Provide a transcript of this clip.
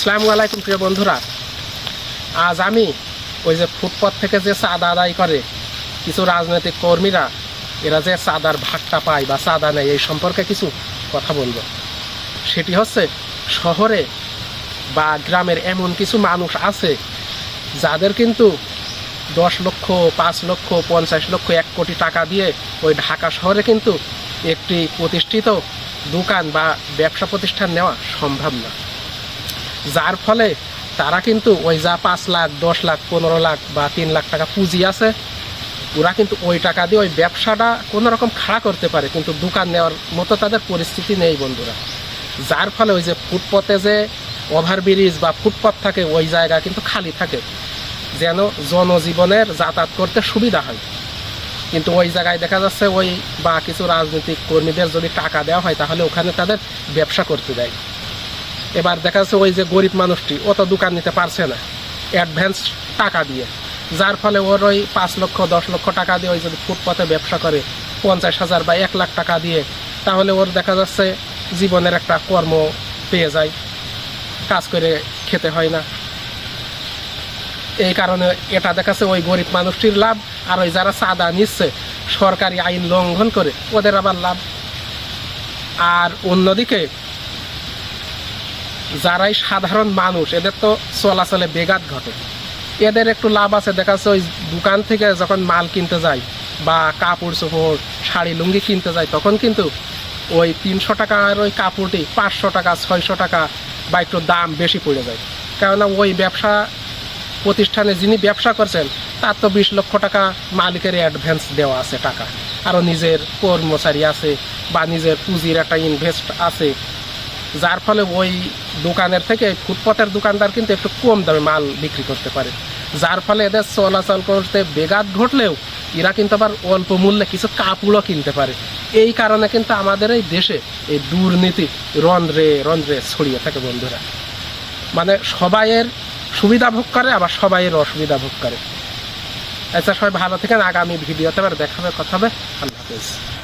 আসসালামু আলাইকুম প্রিয় বন্ধুরা। আজ আমি ওই যে ফুটপাথ থেকে যে চাঁদা আদায় করে, কিছু রাজনৈতিক কর্মীরা, এরা যে চাঁদার ভাগটা পায় বা চাঁদা নেয়, এই সম্পর্কে কিছু কথা বলব। সেটি হচ্ছে, শহরে বা গ্রামের এমন কিছু মানুষ আছে, যাদের কিন্তু দশ লক্ষ, পাঁচ লক্ষ, পঞ্চাশ লক্ষ, এক কোটি টাকা দিয়ে ওই ঢাকা শহরে কিন্তু একটি প্রতিষ্ঠিত দোকান বা ব্যবসা প্রতিষ্ঠান নেওয়া সম্ভব না। যার ফলে তারা কিন্তু ওই যা পাঁচ লাখ, দশ লাখ, পনেরো লাখ বা তিন লাখ টাকা পুঁজি আছে, ওরা কিন্তু ওই টাকা দিয়ে ওই ব্যবসাটা কোনো রকম খাড়া করতে পারে, কিন্তু দোকান নেওয়ার মতো তাদের পরিস্থিতি নেই বন্ধুরা। যার ফলে ওই যে ফুটপথে যে ওভারব্রিজ বা ফুটপথ থাকে, ওই জায়গা কিন্তু খালি থাকে, যেন জনজীবনের যাতায়াত করতে সুবিধা হয়। কিন্তু ওই জায়গায় দেখা যাচ্ছে ওই বা কিছু রাজনৈতিক কর্মীদের যদি টাকা দেওয়া হয়, তাহলে ওখানে তাদের ব্যবসা করতে দেয়। এবার দেখা যাচ্ছে ওই যে গরিব মানুষটি, ও তো দোকান নিতে পারছে না। অ্যাডভান্স টাকা দিয়ে। যার ফলে ওর ওই পাঁচ লক্ষ, দশ লক্ষ টাকা দিয়ে ওই যদি ফুটপাতে ব্যবসা করে, পঞ্চাশ হাজার বা এক লাখ টাকা দিয়ে। তাহলে ওর দেখা যাচ্ছে জীবনের একটা কর্ম পেয়ে যায়। কাজ করে খেতে হয় না। এই কারণে এটা দেখাচ্ছে ওই গরিব মানুষটির লাভ, আর ওই যারা চাঁদা নিচ্ছে, সরকারি আইন লঙ্ঘন করে, ওদের আবার লাভ। আর অন্যদিকে যারাই সাধারণ মানুষ, এদের তো চলাচলে বেঘাত ঘটে। এদের একটু লাভ আছে, দেখা যাচ্ছে ওই দোকান থেকে যখন মাল কিনতে যায় বা কাপড় চোপড়, শাড়ি, লুঙ্গি কিনতে যায়, তখন কিন্তু ওই তিনশো টাকার ওই কাপড়টি পাঁচশো টাকা, ছয়শো টাকা বা একটু দাম বেশি পড়ে যায়। কেননা ওই ব্যবসা প্রতিষ্ঠানে যিনি ব্যবসা করছেন, তার তো বিশ লক্ষ টাকা মালিকের অ্যাডভান্স দেওয়া আছে টাকা। আরও নিজের কর্মচারী আছে বা নিজের পুঁজির একটা ইনভেস্ট আছে যার ফলে ওই দোকানের থেকে ফুটপাতের দোকানদার কিন্তু একটু কম দামে মাল বিক্রি করতে পারে। যার ফলে এদের চলাচল করতে বেগাত ঘটলেও এরা কিন্তু আবার অল্প মূল্যে কিছু কাপড়ও কিনতে পারে। এই কারণে কিন্তু আমাদের এই দেশে এই দুর্নীতি রন্ধ্রে রন্ধ্রে ছড়িয়ে থাকে বন্ধুরা। মানে সবাইয়ের সুবিধা ভোগ করে, আবার সবাইয়ের অসুবিধা ভোগ করে। আচ্ছা সবাই ভালো থাকেন। আগামী ভিডিওতে আবার দেখাবে, কথা হবে। আল্লাহ হাফেজ।